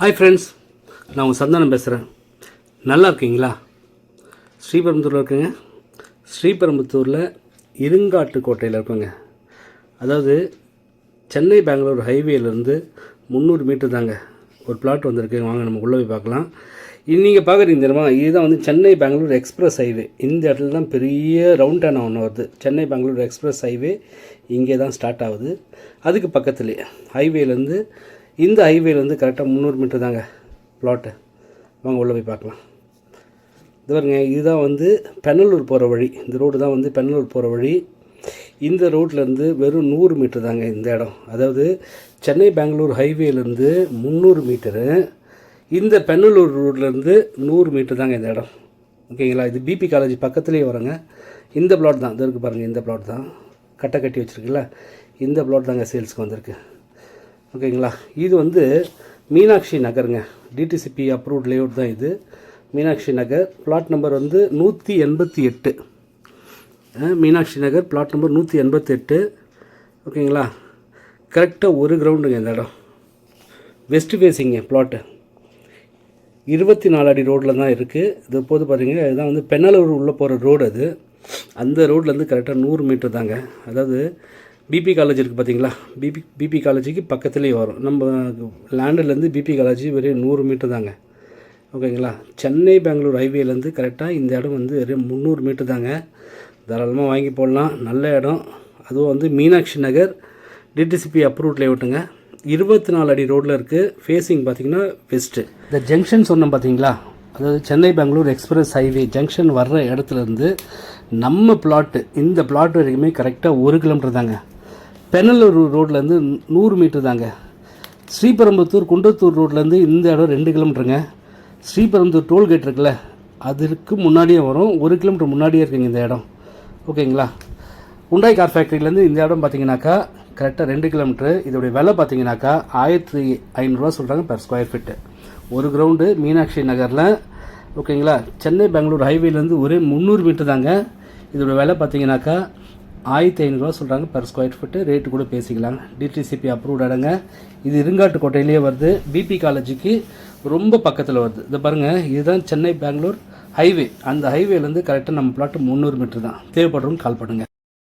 Hi friends நான் உங்கள் சந்தானம் பேசுகிறேன் நல்லா இருக்கீங்களா? ஸ்ரீபெரும்புத்தூரில் இருக்குங்க. ஸ்ரீபெரும்புத்தூரில் இருங்காட்டு கோட்டையில் இருக்குங்க. அதாவது சென்னை பெங்களூர் ஹைவேலேருந்து முந்நூறு மீட்டர் தாங்க ஒரு பிளாட் வந்திருக்கு. வாங்க நம்ம உள்ளே போய் பார்க்கலாம். இது நீங்கள் பார்க்குறீங்க தெரியுமா? இதுதான் வந்து சென்னை பெங்களூர் எக்ஸ்பிரஸ் ஹைவே. இந்த இடத்துல தான் பெரிய ரவுண்ட் டான் ஒன்று வருது. சென்னை பெங்களூர் எக்ஸ்பிரஸ் ஹைவே இங்கே தான் ஸ்டார்ட் ஆகுது. அதுக்கு பக்கத்துலேயே ஹைவேலேருந்து இந்த ஹைவேலேருந்து கரெக்டாக முந்நூறு மீட்டர் தாங்க பிளாட்டு வாங்க உள்ளே போய் பார்க்கலாம். இது பாருங்க இதுதான் வந்து பெண்ணலூர் போகிற வழி. இந்த ரோடு தான் வந்து பெண்ணலூர் போகிற வழி. இந்த ரோட்லேருந்து வெறும் நூறு மீட்டர் தாங்க இந்த இடம். அதாவது சென்னை பெங்களூர் ஹைவேலேருந்து முந்நூறு மீட்டரு இந்த பெண்ணலூர் ரோட்லேருந்து நூறு மீட்டர் தாங்க இந்த இடம். ஓகேங்களா இது பிபி காலேஜ் பக்கத்துலேயே வருங்க. இந்த பிளாட் தான். இது இருக்குது பாருங்கள் இந்த பிளாட் தான். கட்டை கட்டி வச்சுருக்குல்ல. இந்த பிளாட் தாங்க சேல்ஸுக்கு வந்திருக்கு. ஓகேங்களா? இது வந்து மீனாட்சி நகருங்க. டிடிசிபி அப்ரூவ்ட் லேஅவுட் தான் இது. மீனாட்சி நகர் பிளாட் நம்பர் வந்து நூற்றி எண்பத்தி எட்டு. மீனாட்சி நகர் பிளாட் நம்பர் நூற்றி எண்பத்தெட்டு ஓகேங்களா? கரெக்டாக ஒரு கிரவுண்டுங்க இந்த இடம். வெஸ்ட் ஃபேஸிங்க பிளாட்டு இருபத்தி நாலு அடி ரோட்டில் தான் இருக்குது இது போது பார்த்தீங்கன்னா இதுதான் வந்து பெண்ணலூர் உள்ளே போகிற ரோடு அது. அந்த ரோட்லேருந்து கரெக்டாக நூறு மீட்டர் தாங்க. அதாவது பிபி காலேஜ் இருக்குது பார்த்தீங்களா பிபி பிபி காலேஜுக்கு பக்கத்துலேயே வரும். நம்ம லேண்டர்லேருந்து பிபி காலேஜ் வெறும் நூறு மீட்டர் தாங்க. ஓகேங்களா சென்னை பெங்களூர் ஹைவேலேருந்து கரெக்டாக இந்த இடம் வந்து வெறும் முந்நூறு மீட்டர் தாங்க. தாராளமாக வாங்கி போடலாம். நல்ல இடம். அதுவும் வந்து மீனாட்சி நகர் டிடிசிபி அப்ரூவ்ட் லேஅவுட்டுங்க இருபத்தி நாலு அடி ரோட்டில் இருக்குது ஃபேஸிங் பார்த்தீங்கன்னா வெஸ்ட்டு இந்த ஜங்ஷன் சொன்னோம் பார்த்தீங்களா அதாவது Chennai Bengaluru express highway junction வர்ற இடத்துலேருந்து நம்ம பிளாட்டு இந்த பிளாட் வரைக்குமே கரெக்டாக ஒரு கிலோமீட்டர் தாங்க. பெனலூர் ரோட்லேருந்து நூறு மீட்டர் தாங்க. ஸ்ரீபெரும்புத்தூர் குண்டத்தூர் ரோட்லேருந்து இந்த இடம் ரெண்டு கிலோமீட்டருங்க. ஸ்ரீபெரும்புத்தூர் டோல்கேட் இருக்குல்ல அதற்கு முன்னாடியே வரும். ஒரு கிலோமீட்டர் முன்னாடியே இருக்குங்க இந்த இடம். ஓகேங்களா? உண்டாய் கார் ஃபேக்ட்ரியிலேருந்து இந்த இடம் பார்த்தீங்கன்னாக்கா கரெக்டாக ரெண்டு கிலோமீட்ரு இதோடைய விலை பார்த்தீங்கன்னாக்கா ஆயிரத்தி ஐநூறுரூவா சொல்கிறாங்க பெர் ஸ்கொயர் ஃபிட்டு ஒரு கிரவுண்டு மீனாட்சி நகரில் ஓகேங்களா? சென்னை பெங்களூர் ஹைவேலேருந்து ஒரே முந்நூறு மீட்டர் தாங்க. இதோட விலை பார்த்தீங்கன்னாக்கா ஆயிரத்தி ஐநூறுரூவா சொல்கிறாங்க per ஸ்கொயர் ஃபீட்டு ரேட்டு கூட பேசிக்கலாம் டிடிசிபி அப்ரூவ்ட் இடங்க இது இருங்காட்டு கோட்டையிலேயே வருது. பிபி காலேஜுக்கு ரொம்ப பக்கத்தில் வருது. இதை பாருங்கள் இதுதான் சென்னை பெங்களூர் ஹைவே. அந்த ஹைவேலேருந்து கரெக்டாக நம்ம பிளாட்டு முந்நூறு மீட்டர் தான். தேவைப்படுறவங்க கால் பண்ணுங்கள்